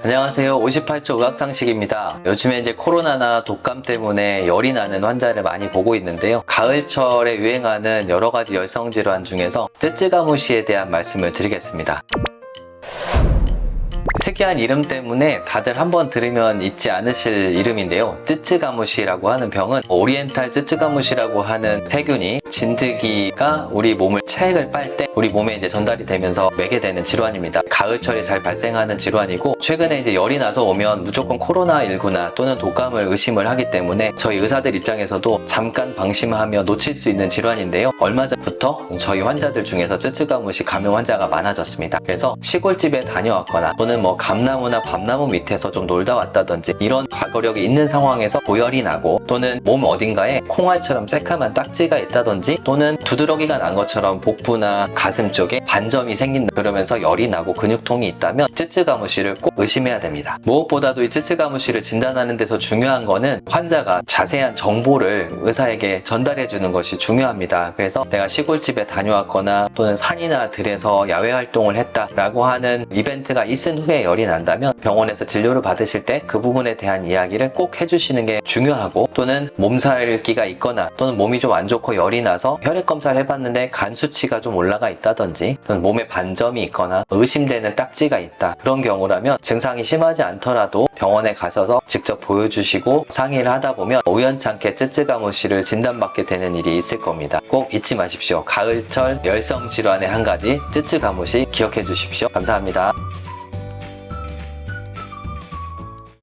안녕하세요. 58초 의학상식입니다. 요즘에 이제 코로나나 독감 때문에 열이 나는 환자를 많이 보고 있는데요. 가을철에 유행하는 여러 가지 열성 질환 중에서 쯔쯔가무시에 대한 말씀을 드리겠습니다. 특이한 이름 때문에 다들 한번 들으면 잊지 않으실 이름인데요. 쯔쯔가무시라고 하는 병은 오리엔탈 쯔쯔가무시라고 하는 세균이 진드기가 우리 몸을 체액을 빨 때 우리 몸에 이제 전달이 되면서 매게 되는 질환입니다. 가을철에 잘 발생하는 질환이고 최근에 이제 열이 나서 오면 무조건 코로나19나 또는 독감을 의심을 하기 때문에 저희 의사들 입장에서도 잠깐 방심하며 놓칠 수 있는 질환인데요. 얼마 전부터 저희 환자들 중에서 쯔쯔가무시 감염 환자가 많아졌습니다. 그래서 시골집에 다녀왔거나 또는 뭐 감나무나 밤나무 밑에서 좀 놀다 왔다든지 이런 과거력이 있는 상황에서 고열이 나고 또는 몸 어딘가에 콩알처럼 새카만 딱지가 있다든지 또는 두드러기가 난 것처럼 복부나 가슴 쪽에 반점이 생긴다 그러면서 열이 나고 근육통이 있다면 쯔쯔가무시를 꼭 의심해야 됩니다. 무엇보다도 이 쯔쯔가무시를 진단하는 데서 중요한 거는 환자가 자세한 정보를 의사에게 전달해 주는 것이 중요합니다. 그래서 내가 시골집에 다녀왔거나 또는 산이나 들에서 야외 활동을 했다라고 하는 이벤트가 있은 후에 열이 난다면 병원에서 진료를 받으실 때 그 부분에 대한 이야기를 꼭 해주시는 게 중요하고 또는 몸살기가 있거나 또는 몸이 좀 안 좋고 열이 나서 혈액 검사를 해봤는데 간 수치가 좀 올라가 있다든지 또는 몸에 반점이 있거나 의심되는 딱지가 있다 그런 경우라면 증상이 심하지 않더라도 병원에 가셔서 직접 보여주시고 상의를 하다 보면 우연찮게 쯔쯔가무시를 진단받게 되는 일이 있을 겁니다. 꼭 잊지 마십시오. 가을철 열성 질환의 한 가지 쯔쯔가무시 기억해 주십시오. 감사합니다.